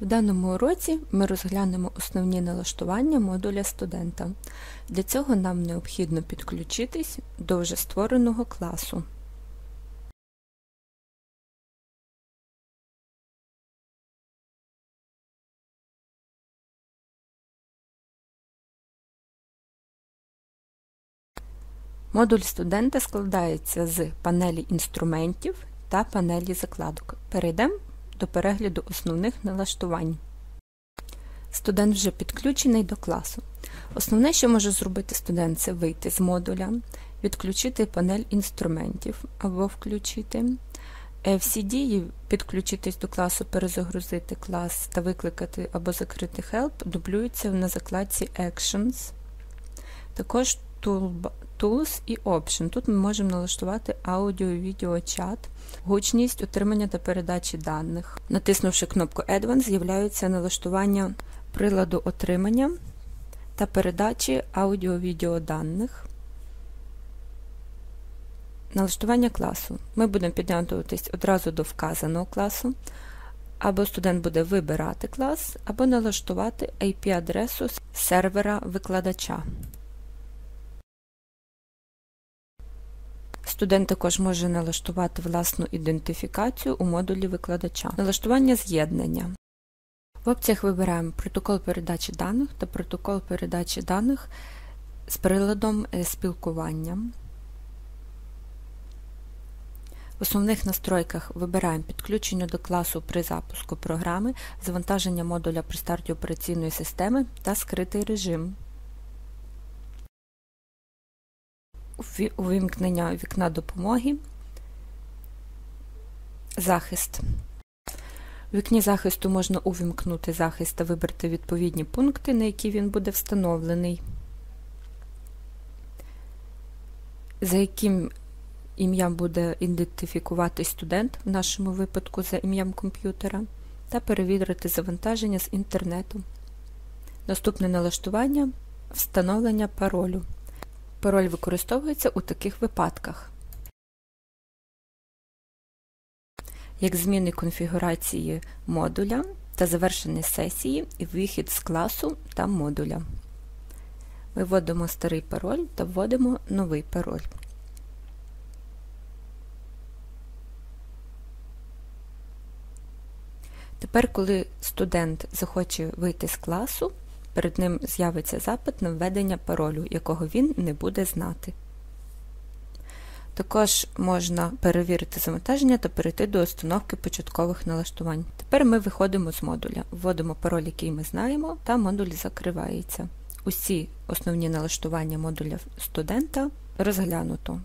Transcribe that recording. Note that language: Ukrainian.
В даному уроці ми розглянемо основні налаштування модуля студента. Для цього нам необхідно підключитись до вже створеного класу. Модуль студента складається з панелі інструментів та панелі закладок. Перейдемо до перегляду основних налаштувань. Студент вже підключений до класу. Основне, що може зробити студент, це вийти з модуля, відключити панель інструментів або включити. Всі дії підключитись до класу, перезагрузити клас та викликати або закрити Help дублюються на закладці Actions. Також Tools і Option. Тут ми можемо налаштувати аудіо відео чат, гучність отримання та передачі даних. Натиснувши кнопку Advanced, з'являються налаштування приладу отримання та передачі аудіо-відео даних. Налаштування класу. Ми будемо піднятуватись одразу до вказаного класу, або студент буде вибирати клас, або налаштувати IP-адресу сервера викладача. Студент також може налаштувати власну ідентифікацію у модулі викладача. Налаштування з'єднання. В опціях вибираємо протокол передачі даних та протокол передачі даних з приладом е, спілкування. В основних настройках вибираємо підключення до класу при запуску програми, завантаження модуля при старті операційної системи та скритий режим. Увімкнення вікна допомоги, захист. У вікні захисту можна увімкнути захист та вибрати відповідні пункти, на які він буде встановлений, за яким ім'ям буде ідентифікувати студент, в нашому випадку за ім'ям комп'ютера, та перевірити завантаження з інтернету. Наступне налаштування встановлення паролю. Пароль використовується у таких випадках, як зміни конфігурації модуля та завершення сесії і вихід з класу та модуля. Ми вводимо старий пароль та вводимо новий пароль. Тепер, коли студент захоче вийти з класу, перед ним з'явиться запит на введення паролю, якого він не буде знати. Також можна перевірити завантаження та перейти до установки початкових налаштувань. Тепер ми виходимо з модуля, вводимо пароль, який ми знаємо, та модуль закривається. Усі основні налаштування модуля студента розглянуто.